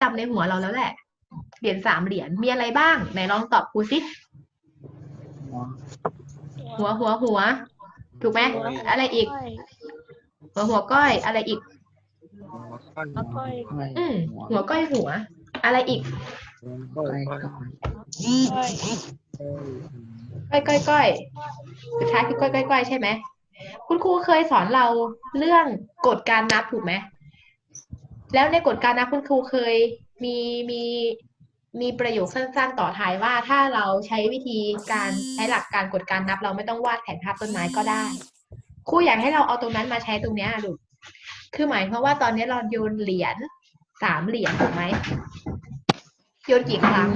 จำในหัวเราแล้วแหละ เหรียญสามเหรียญมีอะไรบ้างไหนลองตอบครูสิหัวหัวหัว ถูกไหมอะไรอีก หัวหัวก้อยอะไรอีกแล้วก็อืมหัวก้อยหัว อะไรอีกก้อยก้อยก้อยสุดท้ายคือก้อยก้อยก้อยใช่ไหมคุณครูเคยสอนเราเรื่องกฎการนับถูกไหม แล้วในกฎการนับคุณครูเคยมีมีมีประโยคสั้นๆ ต่อท้ายว่าถ้าเราใช้วิธีการใช้หลักการกฎการนับ เราไม่ต้องวาดแผนภาพต้นไม้ก็ได้ครูอยากให้เราเอาตรงนั้นมาใช้ตรงเนี้ยลูกคือหมายความว่าตอนนี้เราโยนเหรียญสามเหรียญถูกไหมโยนกี่ครั้ง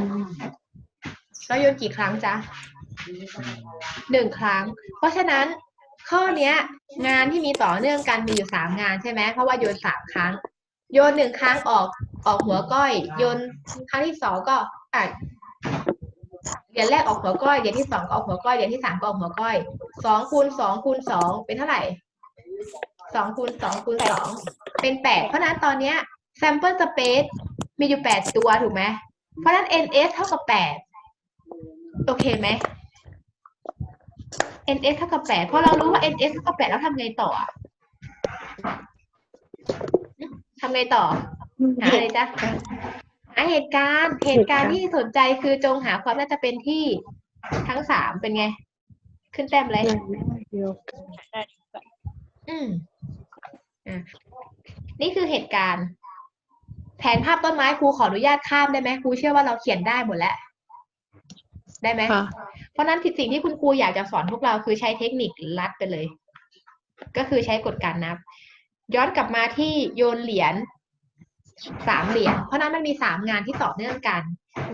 เราโยนกี่ครั้งจ๊ะหนึ่งครั้ง เพราะฉะนั้นข้อเนี้ย งานที่มีต่อเนื่องกันมีอยู่สามงานใช่ไหมเพราะว่าโยนสามครั้ง โยนหนึ่งครั้งออกออกหัวก้อย โยนครั้งที่สองก็อะเหรียญแรกออกหัวก้อยเหรียญที่สองก็ออกหัวก้อยเหรียญที่สามก็ออกหัวก้อยสองคูณสองคูณสองเป็นเท่าไหร่สองคูณสองคูณสองเป็นแปดเพราะฉะนั้นตอนเนี้ย sample space มีอยู่แปดตัวถูกไหมเพราะฉะนั้น ns เท่ากับแปดโอเคไหม ns เท่ากับแปดพอเรารู้ว่า ns เท่ากับแปดแล้วทำไงต่ออะ ทำไงต่อ หาอะไรจ๊ะหาเหตุการณ์ เหตุการณ์ที่สนใจคือจงหาความน่าจะเป็นที่ทั้งสามเป็นไง ขึ้นแต้มเลยอืมอะนี่คือเหตุการณ์ แผนภาพต้นไม้ครูขออนุญาตข้ามได้ไหมครูเชื่อว่าเราเขียนได้หมดแล้ว ได้ไหมค่ะเพราะฉะนั้นสิ่งที่คุณครูอยากจะสอนพวกเราคือใช้เทคนิคลัดไปเลย ก็คือใช้กฎการนับ ย้อนกลับมาที่โยนเหรียญสามเหรียญเพราะนั้นมันมีสามงานที่ต่อเนื่องกัน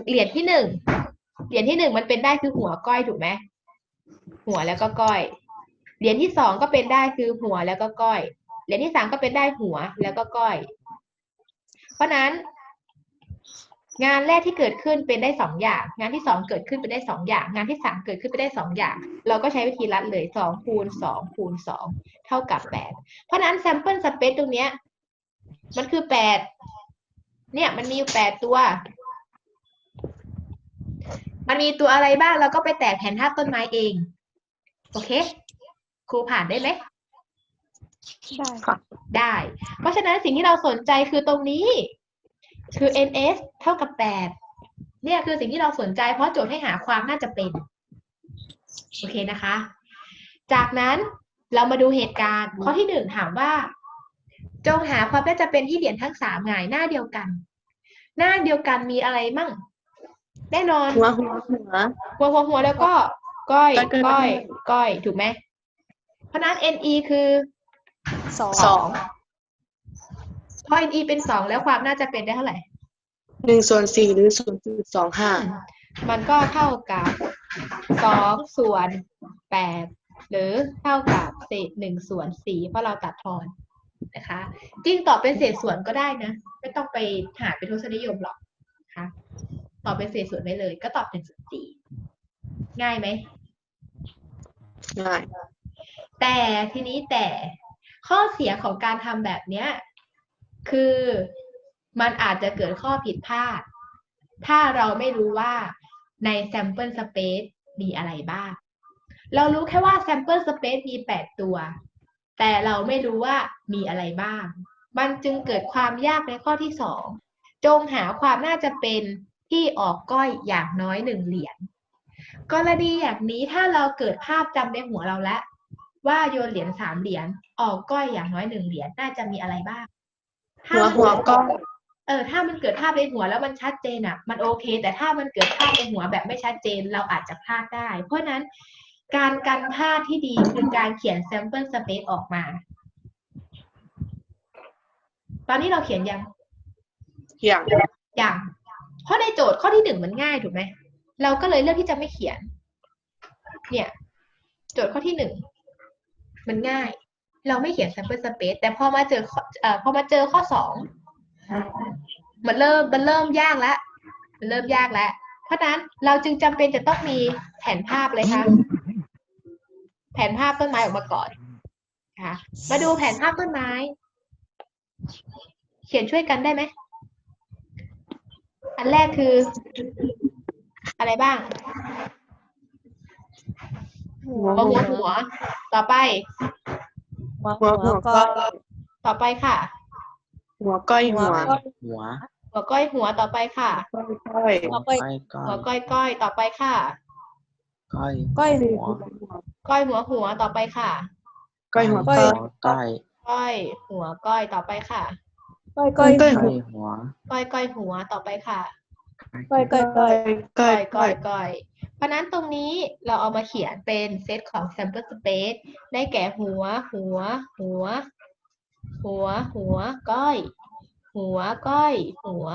เหรียญที่หนึ่งเหรียญที่หนึ่งมันเป็นได้คือหัวก้อยถูกไหมหัวแล้วก็ก้อย เหรียญที่สองก็เป็นได้คือหัวแล้วก็ก้อย เหรียญที่สามก็เป็นได้หัวแล้วก็ก้อย เพราะนั้น งานแรกที่เกิดขึ้นเป็นได้สองอย่าง งานที่สองเกิดขึ้นเป็นได้สองอย่าง งานที่สามเกิดขึ้นเป็นได้สองอย่าง เราก็ใช้วิธีลัดเลยสองคูณสองคูณสองเท่ากับแปดเพราะฉะนั้น sample space ตรงเนี้ยมันคือแปดเนี่ยมันมีอยู่แปดตัว มันมีตัวอะไรบ้างเราก็ไปแตกแผนภาพต้นไม้เอง โอเค ครูผ่านได้ไหมได้ค่ะได้ เพราะฉะนั้นสิ่งที่เราสนใจคือตรงนี้ คือ ns เท่ากับแปดเนี่ยคือสิ่งที่เราสนใจเพราะโจทย์ให้หาความน่าจะเป็นโอเคนะคะ จากนั้นเรามาดูเหตุการณ์ข้อที่หนึ่งถามว่า จงหาความน่าจะเป็นที่เหรียญทั้งสามหงายหน้าเดียวกัน หน้าเดียวกันมีอะไรมั่งแน่นอนหัวหัวหัวหัวหัวหัวแล้วก็ก้อยก้อยก้ก้ออยยก้อยถูกไหมเพราะฉะนั้น NE คือสองสอง พอ NE เป็นสองแล้วความน่าจะเป็นได้เท่าไหร่หนึ่งส่วนสี่หรือศูนย์จุดสองห้ามันก็เท่ากับสองส่วนแปดหรือเท่ากับเศษหนึ่งส่วนสี่เพราะเราตัดทอนนะคะจริงตอบเป็นเศษส่วนก็ได้นะ ไม่ต้องไปหาเป็นทศนิยมหรอกนะคะตอบเป็นเศษส่วนไปเลย ก็ตอบเป็นส่วนสี่ง่ายไหมง่ายแต่ทีนี้แต่ข้อเสียของการทำแบบเนี้ย คือมันอาจจะเกิดข้อผิดพลาด ถ้าเราไม่รู้ว่าใน sample space มีอะไรบ้าง เรารู้แค่ว่า sample space มี 8 ตัว แต่เราไม่รู้ว่ามีอะไรบ้าง มันจึงเกิดความยากในข้อที่ 2 จงหาความน่าจะเป็นที่ออกก้อยอย่างน้อยหนึ่งเหรียญ กรณีอย่างนี้ถ้าเราเกิดภาพจำในหัวเราแล้วว่าโยนเหรียญสามเหรียญออกก้อยอย่างน้อยหนึ่งเหรียญน่าจะมีอะไรบ้าง หัวมันหัวก้อยเออถ้ามันเกิดภาพในหัวแล้วมันชัดเจนอะ มันโอเค แต่ถ้ามันเกิดภาพในหัวแบบไม่ชัดเจนเราอาจจะพลาดได้ เพราะฉะนั้นการกันพลาดที่ดีคือการเขียน sample space ออกมา ตอนนี้เราเขียนยังอย่างยังเพราะในโจทย์ข้อที่หนึ่งมันง่ายถูกไหมเราก็เลยเลือกที่จะไม่เขียน เนี่ย โจทย์ข้อที่หนึ่งมันง่าย เราไม่เขียน sample space แต่พอมาเจอข้อเอ่อพอมาเจอข้อสองมันเริ่มมันเริ่มยากแล้วมันเริ่มยากแล้ว เพราะฉะนั้นเราจึงจำเป็นจะต้องมีแผนภาพเลยค่ะ แผนภาพต้นไม้ออกมาก่อนนะคะมาดูแผนภาพต้นไม้ เขียนช่วยกันได้ไหมอันแรกคือ อะไรบ้างหัวหัวหัวหัวต่อไป หัวหัวหัวก้อยต่อไปค่ะ หัวก้อยหัวหัว หัวก้อยหัวต่อไปค่ะก้อยหัวก้อยก้อหัวยก้อยก้อยต่อไปค่ะ ก้อยก้อยหัวก้อยหัวหัวต่อไปค่ะ ก้อยหัวก้อยก้อยก้อยหัวก้อยต่อไปค่ะ ก้อยก้อยก้หัอวยหัวก้อยก้อยหัวต่อไปค่ะ ก้อยก้อยก้อยก้ก้ออยยก้อยก้อยเพราะฉะนั้นตรงนี้เราเอามาเขียนเป็นเซตของ sample space ได้แก่หัว หัว หัว หัว หัว ก้อย หัว ก้อย หัว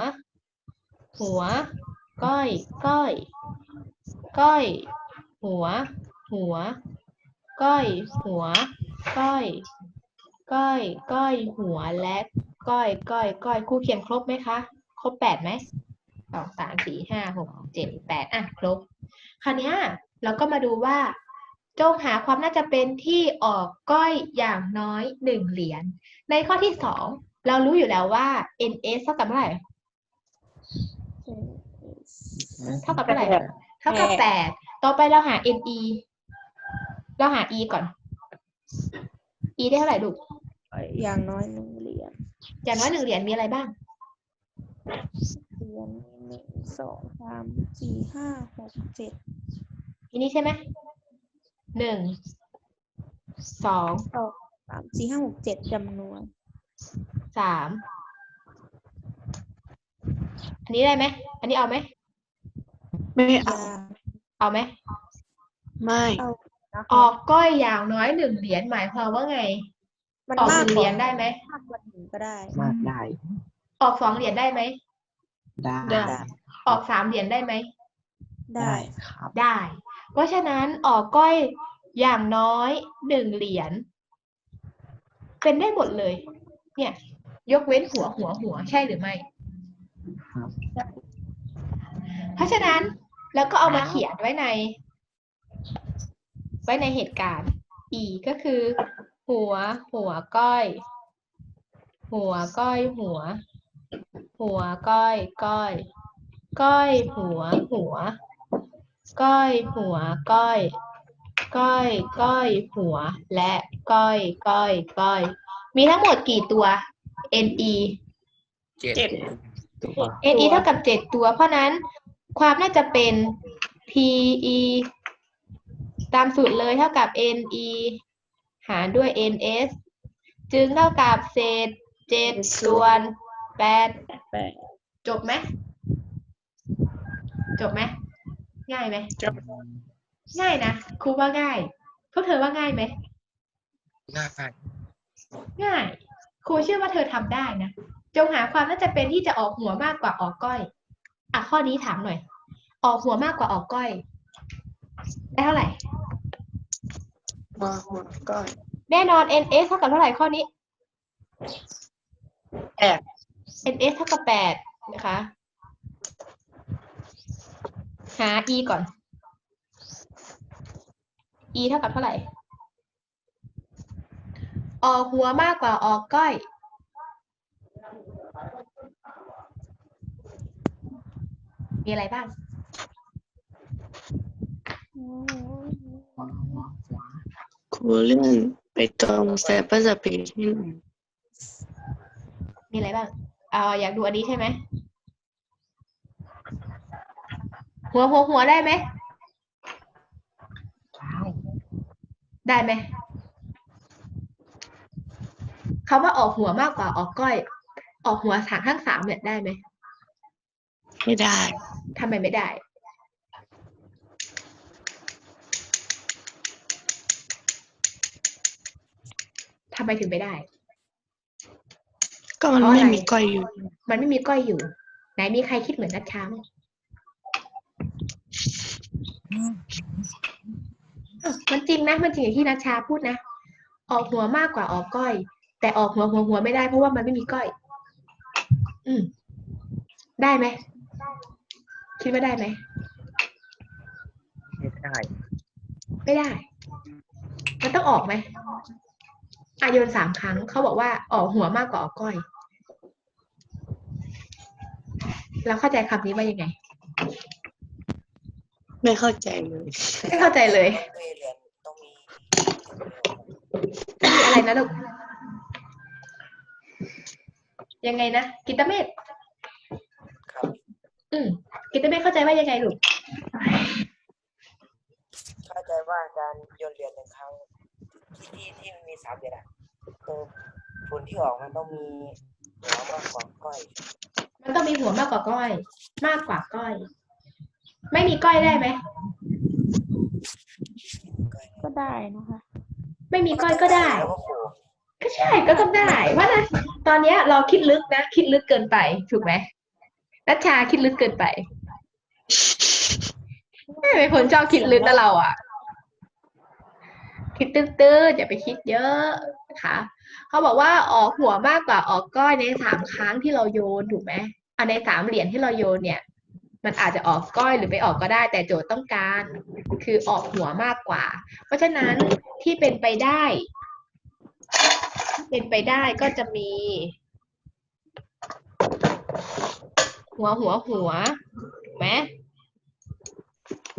หัว ก้อย ก้อย ก้อย หัว หัว ก้อย หัว ก้อย ก้อย ก้อย หัว และ ก้อย ก้อย ก้อยครูเขียนครบไหมคะ ครบแปดไหม สองสามสี่ห้าหกเจ็ดแปดอะครบ คราวเนี้ยเราก็มาดูว่า จงหาความน่าจะเป็นที่ออกก้อยอย่างน้อยหนึ่งเหรียญในข้อที่สองเรารู้อยู่แล้วว่า ns เท่ากับเท่าไหร่เท่ากับเท่าไหร่เท่ากับแปดแปดต่อไปเราหา ne เราหา e ก่อน e ได้เท่าไหร่ลูกอย่างน้อยหนึ่งเหรียญอย่างน้อยหนึ่งเหรียญมีอะไรบ้างเหรียญ หนึ่งสองสามสี่ห้าหกเจ็ดอันนี้ใช่ไหมหนึ่งสองสองสามสี่ห้าหกเจ็ดจำนวนสามอันนี้ได้ไหมอันนี้เอาไหมไม่อเอาย่างเอาไหมไม่นะอคะอกก้อยอย่างน้อยหนึ่งเหรียญหมายความว่าไง มันออกหมากนึ่งกเหรีว่ายญได้ไหมมากกว่าหนึ่งก็ได้ มากได้ ออกสองเหรียญได้ไหม ได้ได้ ออกสามเหรียญได้ไหม ได้ครับ ได้ เพราะฉะนั้นออกก้อยอย่างน้อยหนึ่งเหรียญเป็นได้หมดเลย เนี่ย ยกเว้นหัวหัวหัวใช่หรือไม่ครับ เพราะฉะนั้นแล้วก็เอามาเขียนไว้ใน ไว้ในเหตุการณ์ e ก็คือ หัว หัวก้อย หัวก้อยหัว หัวก้อยก้อย ก้อยหัวหัว ก้อยหัวก้อย ก้อยก้อยหัว และก้อยก้อยก้อย มีทั้งหมดกี่ตัว ne เจ็ดตัว ne เท่ากับเจ็ดตัว เพราะนั้นความน่าจะเป็น pe ตามสูตรเลยเท่ากับ ne หารด้วย ns จึงเท่ากับเศษเจ็ดส่วน แปดแปดจบไหม จบไหม ง่ายไหม จบง่ายนะครูว่าง่ายพวกเธอว่าง่ายไหม ง่าย ง่ายครูเชื่อว่าเธอทำได้นะ จงหาความน่าจะเป็นที่จะออกหัวมากกว่าออกก้อย อะข้อนี้ถามหน่อย ออกหัวมากกว่าออกก้อย ได้เท่าไหร่หัวหัวก้อย แน่นอน ns เท่ากับเท่าไหร่ข้อนี้แปด ns เท่ากับแปดนะคะ หา e ก่อน e เท่ากับเท่าไหร่ ออกหัวมากกว่าออกก้อย มีอะไรบ้างหัวหัวหัวครูเลื่อนไปตรงแซปเปอร์สปีดให้หน่อยมีอะไรบ้าง เอาอยากดูอันนี้ใช่ไหม หัวหัวหัวได้ไหม ได้ไหมคำว่าออกหัวมากกว่าออกก้อย ออกหัวสามทั้งสามเนี่ยได้ไหม ไม่ได้ทำไมไม่ได้ ทำไมถึงไม่ได้ ก็มันเพราะไม่อะไรมีก้อยอยู่ มันไม่มีก้อยอยู่ ไหนมีใครคิดเหมือนนัดช้างมันจริงนะ มันจริงอย่างที่นัชชาพูดนะ ออกหัวมากกว่าออกก้อย แต่ออกหัวหัวหัวไม่ได้เพราะว่ามันไม่มีก้อย อืม ได้ไหม คิดว่าได้ไหม ไม่ได้ ไม่ได้ มันต้องออกไหมอาโยนสามครั้งเขาบอกว่าออกหัวมากกว่าออกก้อย เราเข้าใจคำนี้ว่ายังไง ไม่เข้าใจเลย ไม่เข้าใจเลยเคยเรียนต้องมีมีอะไรนะลูก ยังไงนะ กิตเมธครับอืมกิตเมธเข้าใจว่ายังไงลูก เข้าใจว่าการโยนเหรียญหนึ่งครั้งที่ที่ที่มันมีสามเหรียญอะตัวผลที่ออกมันต้องมีหัวมากกว่าก้อยมันต้องมี หัวมากกว่าก้อย มากกว่าก้อย ไม่มีก้อยได้ไหมก็ได้นะคะ ไม่มีก้อยก็ได้แล้วก็โผล่ก็ใช่ก็ต้องได้ว่านะตอนเนี้ยเราคิดลึกนะ คิดลึกเกินไปถูกไหมนัชชาคิดลึกเกินไปไม่เป็นคนชอบคิดลึกนะเราอะ คิดตื้อๆอย่าไปคิดเยอะนะคะเขาบอกว่าออกหัวมากกว่าออกก้อยในสามครั้งที่เราโยนถูกไหม อันในสามเหรียญที่เราโยนเนี่ย มันอาจจะออกก้อยหรือไม่ออกก็ได้ แต่โจทย์ต้องการคือออกหัวมากกว่า เพราะฉะนั้นที่เป็นไปได้ที่เป็นไปได้ก็จะมี หัวหัวหัวถูกไหม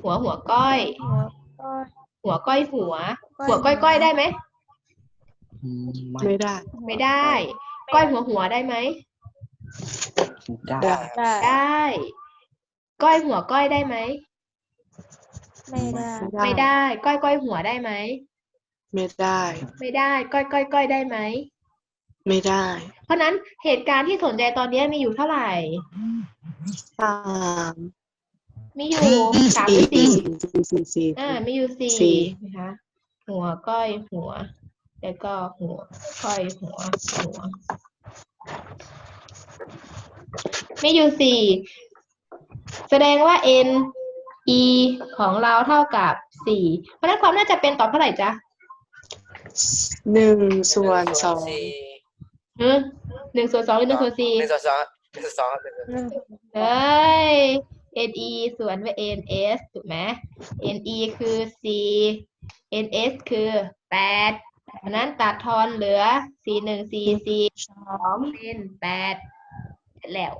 หัวหัวก้อยหัวก้อย หัวก้อยหัว หัวก้อยก้อยได้ไหมอืมไม่ไม่ได้ ไม่ได้ ก้อยหัวหัวได้ไหม ได้ได้ได้ได้ ก้อยหัวก้อยได้ไหม ไม่ได้ ไม่ได้ ก้อยก้อยหัวได้ไหม ไม่ได้ ไม่ได้ ก้อยก้อยก้อยได้ไหม ไม่ได้ เพราะฉะนั้นเหตุการณ์ที่สนใจตอนนี้มีอยู่เท่าไหร่สามมีอยู่สามหรือสี่สี่สี่สี่สี่อ่า มีอยู่สี่สี่นะคะหัวก้อยหัว แล้วก็หัวก้อยหัวหัว มีอยู่สี่แสดงว่า n e ของเราเท่ากับสี่เพราะฉะนั้นความน่าจะเป็นตอบเท่าไหร่จ๊ะหนึ่งส่วนสองสี่หือหนึ่งส่วนสองหรือหนึ่งส่วนสี่หนึ่งส่วนสองหนึ่งส่วนสองครับหนึ่งส่วนหนึ่งเอ้ย n e ส่วนด้วย n s ถูกไหม n e คือสี่ n s คือแปดเพราะฉะนั้นตัดทอนเหลือสี่หนึ่งสี่สี่สองเป็นแปดเสร็จแล้ว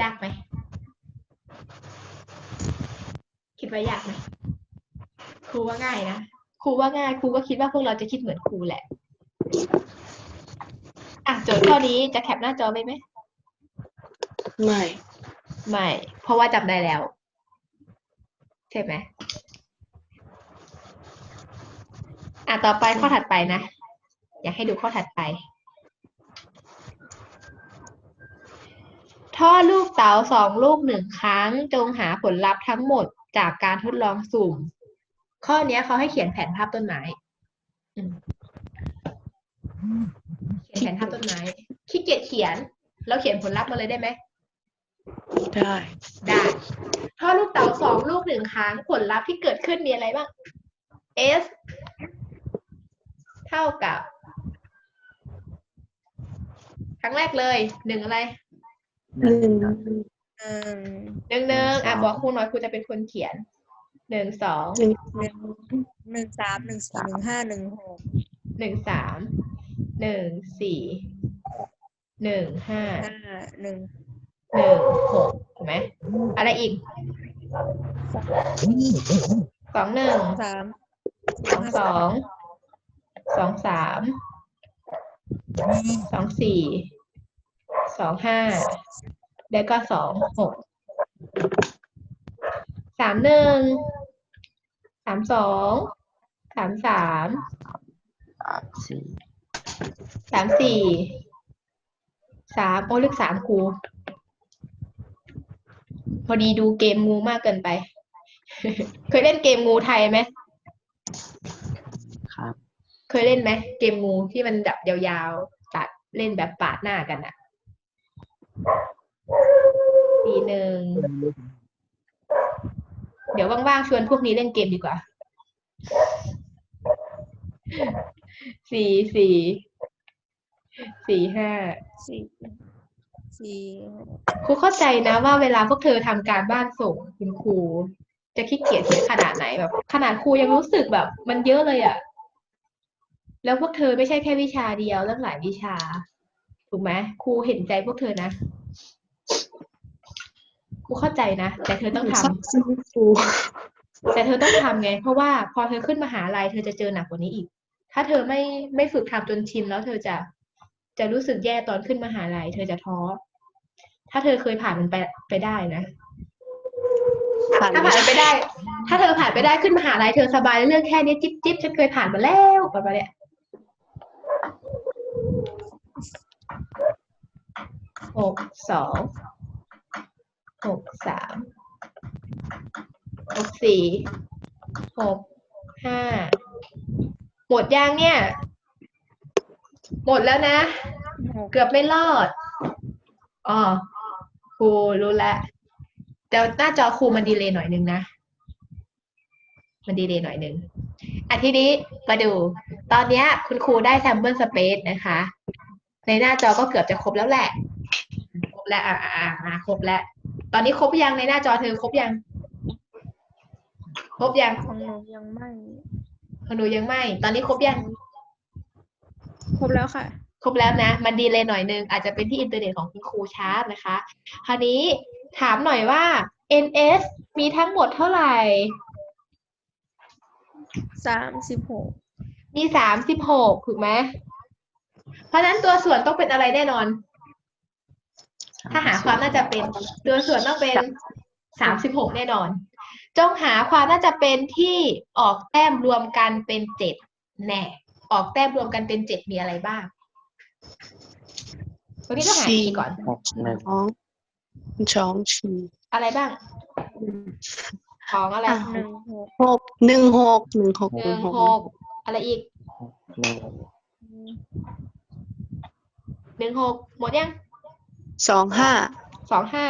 ยากไหม คิดว่ายากไหมครูว่าง่ายนะครูว่าง่ายครูก็คิดว่าพวกเราจะคิดเหมือนครูแหละอะโจทย์ข้อนี้จะแคปหน้าจอไปไหมไม่ ไม่ เพราะว่าจำได้แล้ว ใช่ไหมอะต่อไปข้อถัดไปนะ อยากให้ดูข้อถัดไป ท่อลูกเต๋าสองลูกหนึ่งครั้ง จงหาผลลัพธ์ทั้งหมดจากการทดลองสุ่ม ข้อเนี้ยเขาให้เขียนแผนภาพต้นไม้อืมเขียนแผนภาพต้นไม้ขี้เกียจเขียนแล้วเขียนผลลัพธ์มาเลยได้ไหมได้ได้ท่อลูกเต๋าสองลูกหนึ่งครั้ง ผลลัพธ์ที่เกิดขึ้นมีอะไรบ้าง s เท่ากับ ครั้งแรกเลยหนึ่งอะไร หนึ่งหนึ่งหนึ่งอะบอกครูหน่อยครูจะเป็นคนเขียนหนึ่งสองหนึ่งหนึ่งสามหนึ่งสี่หนึ่งห้าหนึ่งหกหนึ่งสามหนึ่งสี่หนึ่งห้าห้าหนึ่งหนึ่งหกถูกไหมอะไรอีกสองหนึ่งสามสองสองสองสามสองสี่ สองห้าแล้วก็สองหกสามหนึ่งสามสองสามสามสี่สามสี่สามโอ้เลขสามครูพอดีดูเกมงูมากเกินไป เคยเล่นเกมงูไทยไหมครับ เคยเล่นไหมเกมงูที่มันแบบยาวๆ ตัดเล่นแบบปาดหน้ากันอะ ปีหนึ่ง เดี๋ยวว่างๆชวนพวกนี้เล่นเกมดีกว่า สี่สี่ สี่ห้า สี่สี่ครูเข้าใจนะว่าเวลาพวกเธอทำการบ้านส่งคุณครูจะขี้เกียจเขียนขนาดไหนแบบ ขนาดครูยังรู้สึกแบบ มันเยอะเลยอะแล้วพวกเธอไม่ใช่แค่วิชาเดียวเรื่องหลายวิชา ถูกไหมครูเห็นใจพวกเธอนะครูเข้าใจนะแต่เธอต้องทำครูแต่เธอต้องทำไง เพราะว่าพอเธอขึ้นมหาลัยเธอจะเจอหนักกว่านี้อีก ถ้าเธอไม่ไม่ฝึกทำจนชินแล้วเธอจะจะรู้สึกแย่ตอนขึ้นมหาลัยเธอจะท้อ ถ้าเธอเคยผ่านมันไปไปได้นะผ่านถ้าผ่านมันไปได้ ถ้าเธอผ่านไปได้ขึ้นมหาลัยเธอสบายเรื่องแค่นี้จิ๊บจิ๊บฉันเคยผ่านมาแล้วประมาณเนี้ย หกสองหกสามหกสี่หกห้าหมดยังเนี่ย หมดแล้วนะ เกือบไม่รอดอ๋อครูรู้แล้วแต่หน้าจอครูมันดีเลยหน่อยนึงนะ มันดีเลยหน่อยนึงอะทีนี้มาดู ตอนนี้คุณครูได้ sample space นะคะ ในหน้าจอก็เกือบจะครบแล้วแหละ ครบแล้วอ่าอ่าอ่าอ่าครบแล้ว ตอนนี้ครบยังในหน้าจอเธอครบยัง ครบยังของหนูยังไม่ของหนูยังไม่ ตอนนี้ครบยัง ครบแล้วค่ะ ครบแล้วนะ มันดีเลยหน่อยนึง อาจจะเป็นที่อินเทอร์เน็ตของคุณครูช้านะคะ คราวนี้ถามหน่อยว่า NS มีทั้งหมดเท่าไหร่ สามสิบหก มีสามสิบหกถูกไหม เพราะฉะนั้นตัวส่วนต้องเป็นอะไรแน่นอน ถ้าหาความน่าจะเป็นตัวส่วนต้องเป็นสามสิบหกแน่นอน จงหาความน่าจะเป็นที่ออกแต้มรวมกันเป็นเจ็ดแน่ ออกแต้มรวมกันเป็นเจ็ดมีอะไรบ้างวันนี้ก็หาสี่อีก่อนหกหนึ่งสองสองสี่อะไรบ้างของอะไรอะหนึ่งหกหกหนึ่งหกหนึ่งหกหหนึ่นึ่งงหกหกอะไรอีก หนึ่งหนึ่งหกหมดยังสองห้าสองห้า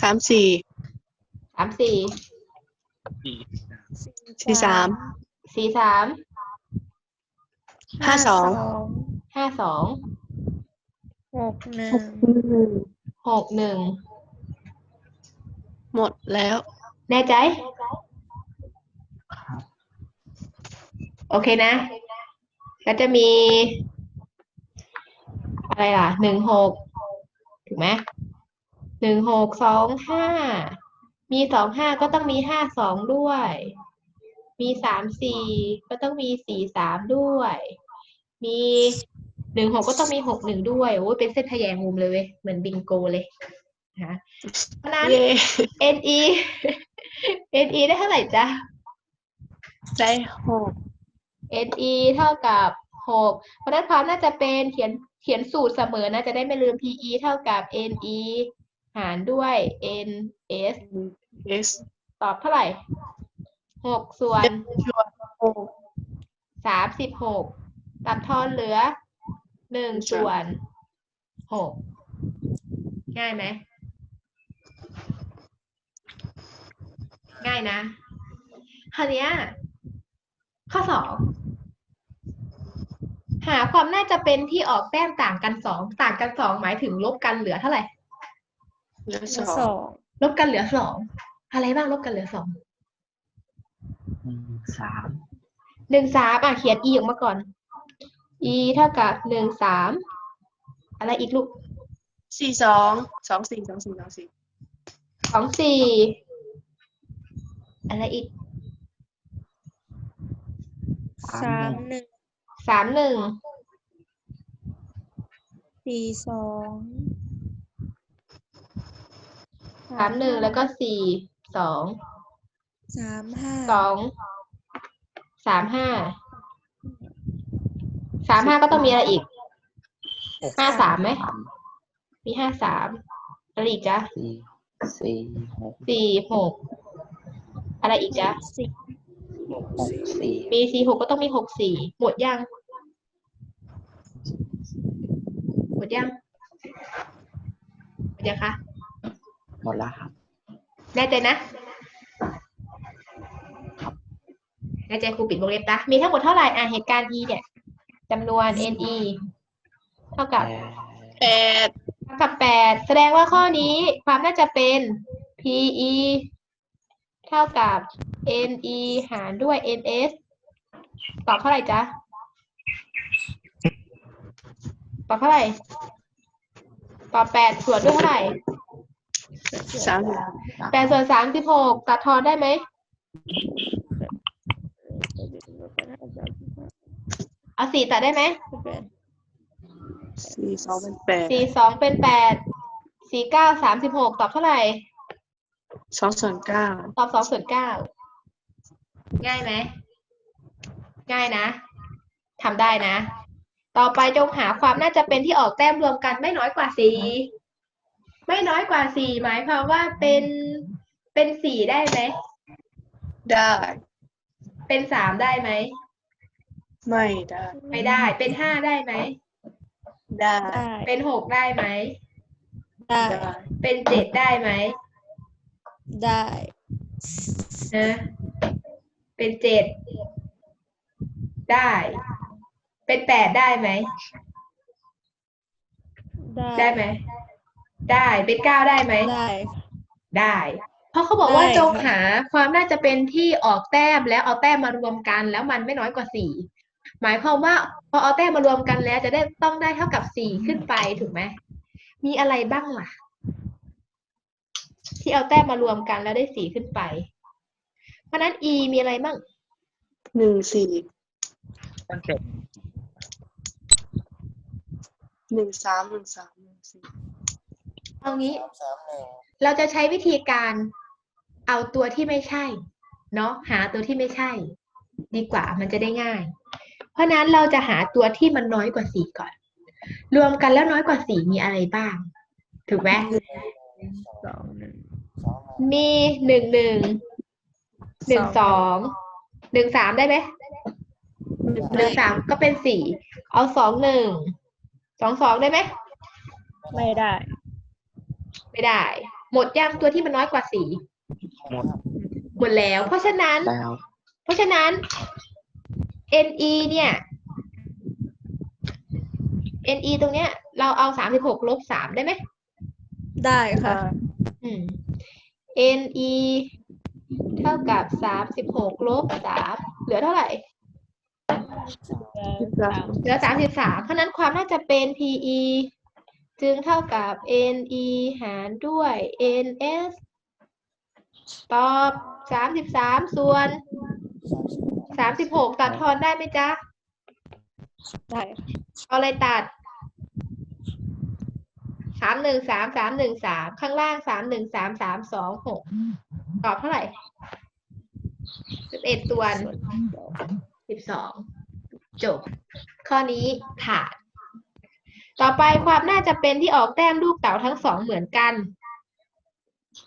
สามสี่สามสี่สี่สามสี่สามห้าสองห้าสองหกหนึ่หงกหนึ่งหกหนึ่งหมดแล้ว แน่ใจ โอเคนะ ก็จะมี อะไรล่ะหนึ่งหกถูกไหมหนึ่งหกสองห้ามีสองห้าก็ต้องมีห้าสองด้วย มีสามสี่ก็ต้องมีสี่สามด้วย มีหนึ่งหกก็ต้องมีหกหนึ่งด้วยโอ้ยเป็นเส้นทะแยงมุมเลยเว้ยเหมือนบิงโกเลยนะคะเพราะฉะนั้นเย่ NE NE ได้เท่าไหร่จ๊ะ ได้หก NE เท่ากับหกเพราะฉะนั้นความน่าจะเป็นเขียนเขียนสูตรเสมอนะ จะได้ไม่ลืม PE เท่ากับ NE หารด้วย NS เอสตอบเท่าไหร่หกส่วนหกสามสิบหกตัดทอนเหลือหนึ่งส่วนหกง่ายไหม ง่ายนะคราวเนี้ย ข้อสองหาความน่าจะเป็นที่ออกแต้มต่างกันสองต่างกันสองหมายถึงลบกันเหลือเท่าไหร่เหลือเหสลืออสงอง ลบกันเหลือสองอะไรบ้างลบกันเหลือสองหนึ่งสามหนึ่งสามอะเขียน e ออกมาก่อน e เท่ากับหนึ่งสามอะไรอีกลูกสี่สองสองสี่สองสี่สองสี่สองสี่อะไรอีก สามหนึ่งสามหนึ่งสี่สองสามหนึ่งแล้วก็สี่สองสามห้าสองสามห้าสามห้าก็ต้องมีอะไรอีกห้าสามไหมมีห้าสามอะไรอีกจ๊ะสี่สี่หกสี่หกอะไรอีกจ๊ะสี่ หกสี่มีสี่หกก็ต้องมีหกสี่หมดยัง หมดยังหมดยังคะหมดแล้วครับแน่ใจนะแน่ใจครูปิดวงเล็บนะมีทั้งหมดเท่าไหร่อะเหตุการณ์ e เนี่ยจำนวน ne เท่ากับแปดแปดเท่ากับแปดแสดงว่าข้อนี้ความน่าจะเป็น PE เท่ากับ NE หารด้วย NS ตอบเท่าไหร่จ๊ะ ตอบเท่าไหร่ ตอบแปดส่วนด้วยเท่าไหร่สามแปดส่วนสามสิบหกตัดทอนได้ไหม เอาสี่ตัดได้ไหมแปดสี่สองเป็นแปดสี่สองเป็นแปดสี่เก้าสามสิบหกตอบเท่าไหร่สองส่วนเก้าตอบสองส่วนเก้า ง่ายไหม ง่ายนะทำได้นะ ต่อไปจงหาความน่าจะเป็นที่ออกแต้มรวมกันไม่น้อยกว่าสี่ไม่น้อยกว่าสี่หมายความว่าเป็นเป็นสี่ได้ไหมได้ เป็นสามได้ไหมไม่ได้ ไม่ได้ เป็นห้าได้ไหมได้ได้เป็นหกได้ไหมได้ได้ เป็นเจ็ดได้ไหมได้นะ เป็นเจ็ดได้ เป็นแปดได้ไหมได้ได้ไหม ได้ เป็นเก้าได้ไหม ได้ ได้ เพราะเขาบอกว่าได้ จงค่ะหาความน่าจะเป็นที่ออกแต้มแล้วเอาแต้มมารวมกัน แล้วมันไม่น้อยกว่าสี่ หมายความว่าพอเอาแต้มมารวมกันแล้วจะได้ต้องได้เท่ากับสี่ขึ้นไปถูกไหม มีอะไรบ้างล่ะ ที่เอาแต้มมารวมกันแล้วได้สี่ขึ้นไป เพราะฉะนั้น e มีอะไรบ้างหนึ่งสี่มันเป็นหนึ่งสามหนึ่งสามหนึ่งสี่เอางี้สามสามหนึ่งเราจะใช้วิธีการเอาตัวที่ไม่ใช่ เนาะหาตัวที่ไม่ใช่ ดีกว่ามันจะได้ง่าย เพราะฉะนั้นเราจะหาตัวที่มันน้อยกว่าสี่ก่อน รวมกันแล้วน้อยกว่าสี่มีอะไรบ้าง ถูกไหมสองหนึ่งสองหนึ่งมีหนึ่งหนึ่ง หนึ่งสองหนึ่งสามได้ไหมหนึ่งสามก็เป็นสี่เอาสองหนึ่งสองสองได้ไหมไม่ได้ ไม่ได้ หมดยังตัวที่มันน้อยกว่าสี่หมดหมดแล้ว เพราะฉะนั้นแล้วเพราะฉะนั้น NE เนี่ย NE ตรงเนี้ย เราเอาสามสิบหกลบสามได้ไหมได้ค่ะ อืม NE เท่ากับสามสิบหกลบสามเหลือเท่าไหร่ เหลือสามสิบสามเพราะฉะนั้นความน่าจะเป็น PE จึงเท่ากับ NE หารด้วย NS ตอบสามสิบสามส่วนสามสิบหกสามสิบหกตัดทอนได้ไหมจ๊ะ ได้เอาอะไรตัดสามหนึ่งสามสามหนึ่งสามข้างล่างสามหนึ่งสามสามสองหก ตอบเท่าไหร่สิบเอ็ดส่วนสิบสองจบ ข้อนี้ผ่านต่อไปความน่าจะเป็นที่ออกแต้มลูกเต๋าทั้งสองเหมือนกัน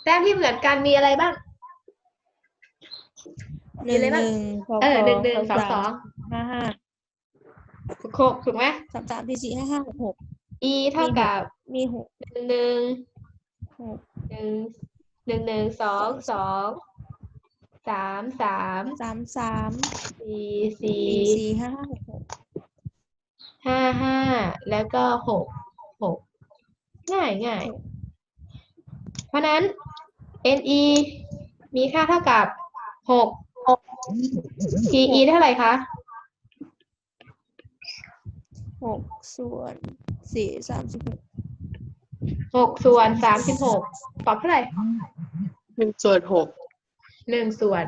แต้มที่เหมือนกันมีอะไรบ้างหนึ่งมีอะไรบ้างหนึ่งสองเออหนึ่งหนึ่งสสองสองห้าห้าหกถูกไหมสามสามสี่สี่ห้าห้าหกหก e เท่ากับมีหกหนึ่งหนึ่งหกหนึ่ง หนึ่งหนึ่งสองสองสามสามสามสามสี่สี่สี่สี่ห้าห้าหกหกห้าห้าแล้วก็หกหกง่ายง่ายเพราะนั้น ne มีค่าเท่ากับหก pe เท่าไหร่คะหกส่วนสี่สามสิบหก หกส่วนสามสิบหกตอบเท่าไหร่หนึ่งส่วนหกหนึ่งส่วน